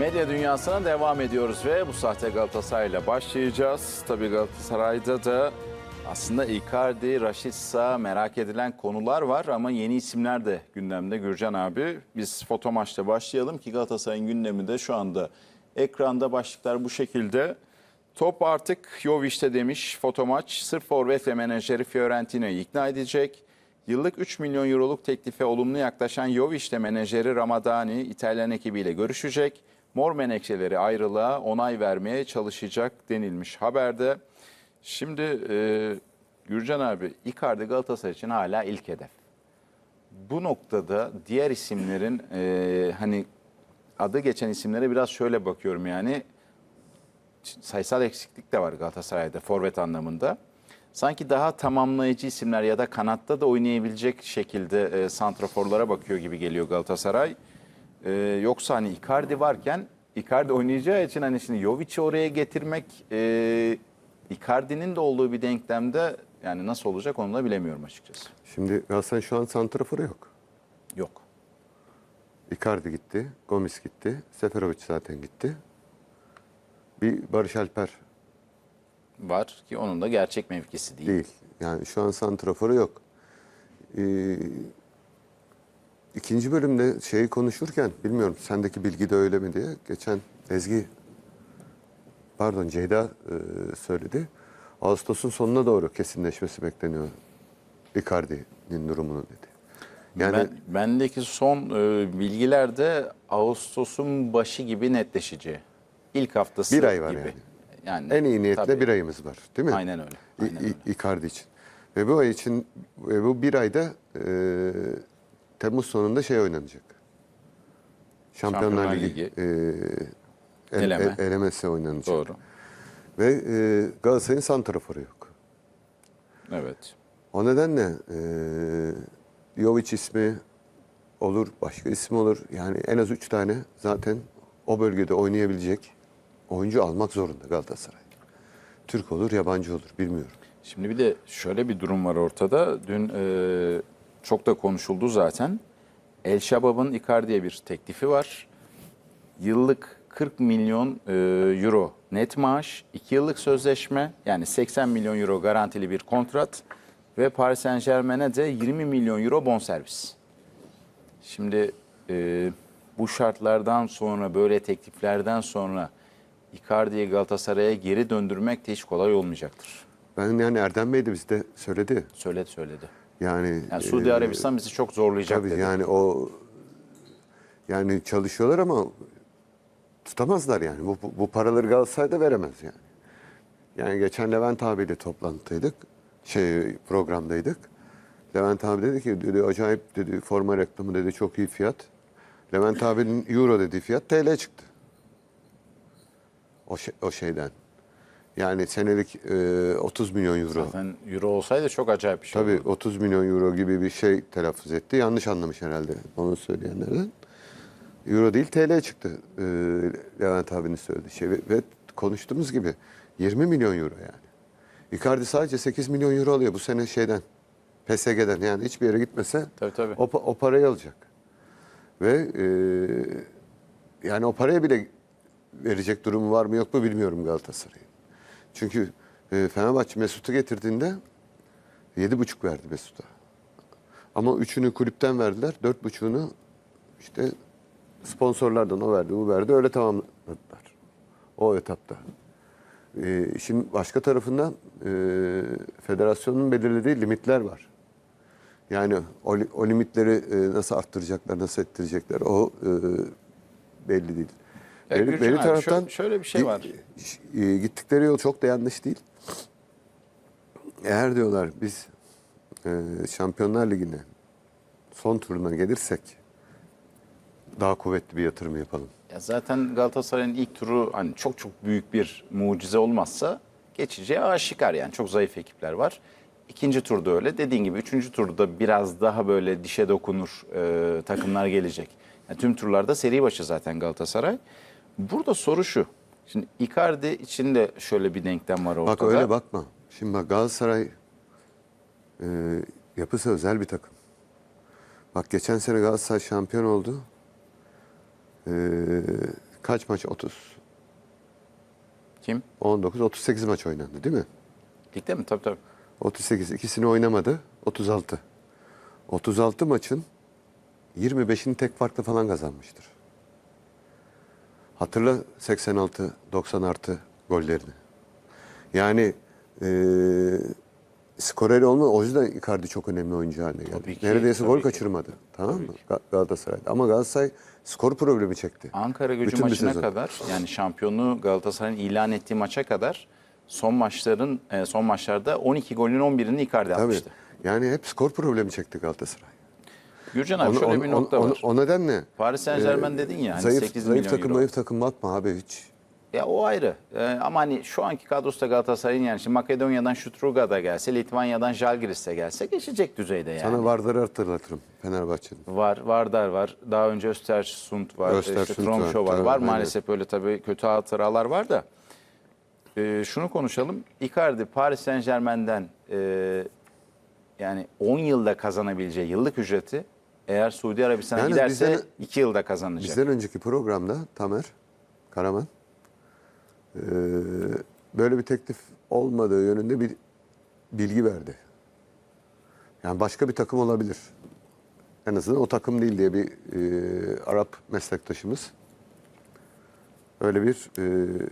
Medya dünyasına devam ediyoruz ve bu sahte Galatasaray'la başlayacağız. Tabii Galatasaray'da da aslında Icardi, Rashica merak edilen konular var ama yeni isimler de gündemde Gürcan abi. Biz foto maçla başlayalım ki Galatasaray'ın gündemi de şu anda ekranda başlıklar bu şekilde. Top artık Jovic'te demiş foto maç. Sırf forvet ve menajeri Fiorentina'yı ikna edecek. Yıllık 3 milyon euroluk teklife olumlu yaklaşan Jovic'le menajeri Ramadani İtalyan ekibiyle görüşecek. Mor menekşeleri ayrılığa onay vermeye çalışacak denilmiş haberde. Şimdi e, Gürcan abi Icardi Galatasaray için hala ilk hedef. Bu noktada diğer isimlerin e, hani adı geçen isimlere biraz şöyle bakıyorum yani sayısal eksiklik de var Galatasaray'da forvet anlamında. Sanki daha tamamlayıcı isimler ya da kanatta da oynayabilecek şekilde e, santraforlara bakıyor gibi geliyor Galatasaray. E, yoksa hani Icardi varken Icardi oynayacağı için hani şimdi Jovic'i oraya getirmek e, Icardi'nin de olduğu bir denklemde yani nasıl olacak onu da bilemiyorum açıkçası. Şimdi Galatasaray şu an santraforu yok. Yok. Icardi gitti, Gomis gitti, Seferovic zaten gitti. Bir Barış Alper Var ki onun da gerçek mevkisi değil. değil. Yani şu an santraforu yok. Ee, ikinci bölümde şeyi konuşurken, bilmiyorum sendeki bilgi de öyle mi diye, geçen Ezgi, pardon Ceyda e, söyledi. Ağustos'un sonuna doğru kesinleşmesi bekleniyor Icardi'nin durumunu dedi. Yani ben, bendeki son e, bilgiler de Ağustos'un başı gibi netleşeceği. İlk haftası Bir ay var gibi. yani. yani. En iyi niyetle tabii. bir ayımız var değil mi? Aynen öyle, aynen öyle. Icardi için. Ve bu ay için, ve bu bir ayda e, Temmuz sonunda şey oynanacak. Şampiyonlar, Şampiyonlar Ligi, Ligi. e, el- Eleme. el- elemesi oynanacak. Doğru. Ve e, Galatasaray'ın santraforu yok. Evet. O nedenle e, Jovic ismi olur, başka ismi olur. Yani en az üç tane zaten o bölgede oynayabilecek oyuncu almak zorunda Galatasaray. Türk olur, yabancı olur bilmiyorum. Şimdi bir de şöyle bir durum var ortada. Dün e, çok da konuşuldu zaten. El Şabab'ın Icardi'ye bir teklifi var. Yıllık 40 milyon e, euro net maaş, 2 yıllık sözleşme yani 80 milyon euro garantili bir kontrat ve Paris Saint Germain'e de 20 milyon euro bonservis. Şimdi e, bu şartlardan sonra böyle tekliflerden sonra Icardi'yi Galatasaray'a geri döndürmek de hiç kolay olmayacaktır. Ben yani Erdem Bey de bizde söyledi. Söyledi söyledi. Yani, Yani Suudi e, Arabistan bizi çok zorlayacak tabii dedi. yani o yani çalışıyorlar ama tutamazlar yani. Bu, bu, bu paraları Galatasaray'da veremez yani. Yani geçen Levent abiyle toplantıdaydık. Şey programdaydık. Levent abi dedi ki dedi acayip dedi forma reklamı dedi çok iyi fiyat. Levent abinin euro dediği fiyat TL çıktı. O, şey- o şeyden. Yani senelik e, 30 milyon euro. Zaten euro olsaydı çok acayip bir şey Tabii olurdu. 30 milyon euro gibi bir şey telaffuz etti. Yanlış anlamış herhalde onu söyleyenlerden. Euro değil TL çıktı e, Levent abinin söylediği şey. Ve, ve konuştuğumuz gibi 20 milyon euro yani. Icardi sadece 8 milyon euro alıyor bu sene şeyden. PSG'den yani hiçbir yere gitmese Tabii, tabii. O, o parayı alacak. Ve e, yani o paraya bile verecek durumu var mı yok mu bilmiyorum Galatasaray'ın. Çünkü e, Fenerbahçe Mesut'u getirdiğinde 7,5 verdi Mesut'a. Ama üçünü kulüpten verdiler. Dört buçuğunu işte sponsorlardan o verdi, bu verdi. Öyle tamamladılar. O etapta. E, şimdi başka tarafından e, federasyonun belirlediği limitler var. Yani o, o limitleri e, nasıl arttıracaklar, nasıl ettirecekler o e, belli değil. Beri, Gürcan beri abi, taraftan şöyle- şöyle bir şey var. e, gittikleri yol çok da yanlış değil. Eğer diyorlar biz e, Şampiyonlar Ligi'ne son turuna gelirsek daha kuvvetli bir yatırım yapalım. Ya zaten Galatasaray'ın ilk turu hani çok çok büyük bir mucize olmazsa geçeceği aşikar yani çok zayıf ekipler var. İkinci turda öyle. Dediğin gibi üçüncü turda biraz daha böyle dişe dokunur e, takımlar gelecek. Yani tüm turlarda seri başı zaten Galatasaray. Burada soru şu. Şimdi Icardi için de şöyle bir denklem var ortada. Bak öyle bakma. Şimdi bak Galatasaray e, yapısı özel bir takım. Bak geçen sene Galatasaray şampiyon oldu. E, kaç maç? 30, Kim? 19, 38 maç oynandı değil mi? Ligde mi? Tabii tabii. 38 ikisini oynamadı. 36. 36 maçın 25'ini tek farklı falan kazanmıştır. Hatırla 86 90 artı gollerini. Yani eee skoreri olma o yüzden Icardi çok önemli oyuncu haline geldi. Tabii ki, Neredeyse tabii gol ki. kaçırmadı. Tamam mı? Ga- Galatasaray'da. Ama Galatasaray skor problemi çekti. Ankara gücü Bütün maçına kadar yani şampiyonluğu Galatasaray'ın ilan ettiği maça kadar son maçların e, son maçlarda 12 golün 11'ini Icardi Tabii. atmıştı. Yani hep skor problemi çekti Galatasaray. Gürcan abi şöyle bir nokta var. O nedenle Paris e, dedin ya hani zayıf, 8 zayıf milyon takım, euro. zayıf takım bakma abi hiç. Ya o ayrı. Ee, ama hani şu anki kadrosu da Galatasaray'ın yani şimdi Makedonya'dan Şutruga da gelse, Litvanya'dan Žalgiris de gelse geçecek düzeyde yani. Sana Vardar'ı hatırlatırım Fenerbahçe'nin. Var, Vardar var. Daha önce Östersund var. Östersund işte Tromsø var, var. tabii, Var aynen. maalesef böyle tabii kötü hatıralar var da. Ee, şunu konuşalım. Icardi Paris Saint Germain'den e, yani 10 yılda kazanabileceği yıllık ücreti eğer Suudi Arabistan'a Yani giderse bizden- 2 yılda kazanacak. Bizden önceki programda Tamer Karaman eee, böyle bir teklif olmadığı yönünde bir bilgi verdi. Yani başka bir takım olabilir. En azından o takım değil diye bir eee, Arap meslektaşımız öyle bir eee,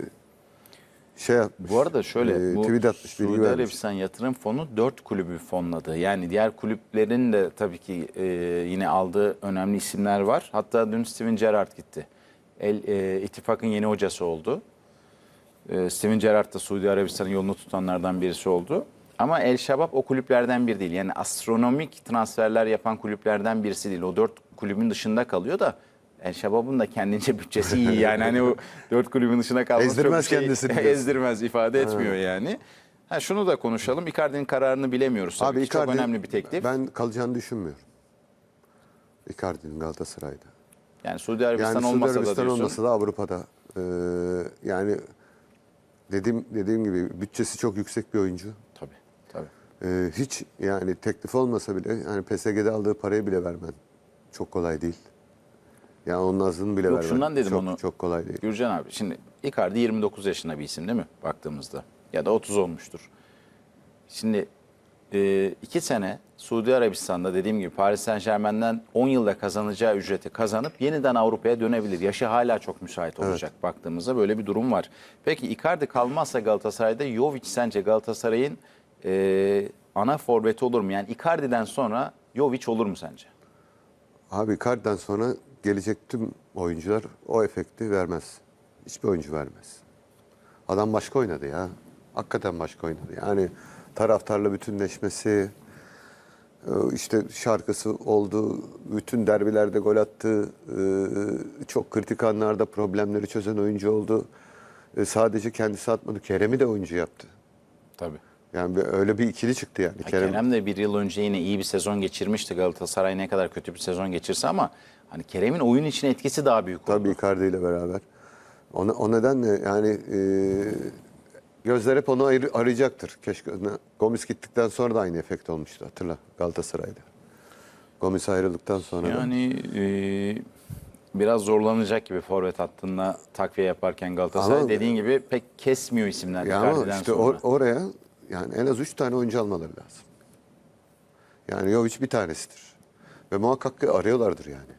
şey yapmış. Bu arada şöyle, eee, bu tweet atmış, Suudi. Arabistan Yatırım Fonu 4 kulübü fonladı. Yani diğer kulüplerin de tabii ki e, yine aldığı önemli isimler var. Hatta dün Steven Gerrard gitti. El, e, ittifakın yeni hocası oldu. E, Steven Gerrard da Suudi Arabistan'ın yolunu tutanlardan birisi oldu. Ama El Şabab o kulüplerden biri değil. Yani astronomik transferler yapan kulüplerden birisi değil. O dört kulübün dışında kalıyor da El Şabab'ın da kendince bütçesi iyi. Yani hani o dört kulübün dışına kalması çok Ezdirmez bir şey, kendisini ezdirmez, ifade etmiyor yani. Ha, şunu da konuşalım. Icardi'nin kararını bilemiyoruz tabii Abi ki. Çok Icardi- önemli bir teklif. Ben kalacağını düşünmüyorum. Icardi'nin Galatasaray'da. yani Suudi Arabistan Yani Suudi olmasa da diyorsun. olmasa da Avrupa'da e, yani dediğim dediğim gibi bütçesi çok yüksek bir oyuncu. Tabii, tabii. E, hiç yani teklif olmasa bile yani PSG'de aldığı parayı bile vermen çok kolay değil. Yani onun azını bile Yok, vermen şundan dedim çok, onu. çok kolay değil. Gürcan abi şimdi Icardi 29 yaşında bir isim değil mi baktığımızda? Ya da 30 olmuştur. Şimdi e, iki sene Suudi Arabistan'da dediğim gibi Paris Saint Germain'den 10 yılda kazanacağı ücreti kazanıp yeniden Avrupa'ya dönebilir. Yaşı hala çok müsait olacak baktığımızda böyle bir durum var. Peki Icardi kalmazsa Galatasaray'da Jovic sence Galatasaray'ın e, ana forveti olur mu? Yani Icardi'den sonra Jovic olur mu sence? Abi Icardi'den sonra gelecek tüm oyuncular o efekti vermez. Hiçbir oyuncu vermez. Adam başka oynadı ya. Hakikaten başka oynadı. Yani taraftarla bütünleşmesi, e, işte şarkısı oldu, bütün derbilerde gol attı, e, çok kritik anlarda problemleri çözen oyuncu oldu. E, Sadece kendisi atmadı, Kerem'i de oyuncu yaptı. Tabii. Yani bir- öyle bir ikili çıktı yani. Ya Kerem, de bir yıl önce yine iyi bir sezon geçirmişti Galatasaray ne kadar kötü bir sezon geçirse ama hani Kerem'in oyun içine etkisi daha büyük oldu. Tabii Icardi ile beraber. O, o nedenle yani e, gözler hep onu ayır- arayacaktır. Keşke Gomis gittikten sonra da aynı efekt olmuştu hatırla Galatasaray'da. Gomis ayrıldıktan sonra da. Yani e, biraz zorlanacak gibi forvet hattında takviye yaparken Galatasaray Ama- dediğin gibi pek kesmiyor isimler Ya ama işte sonra. or- oraya yani en az üç tane oyuncu almaları lazım. Yani Jovic bir tanesidir. Ve muhakkak ki arıyorlardır yani.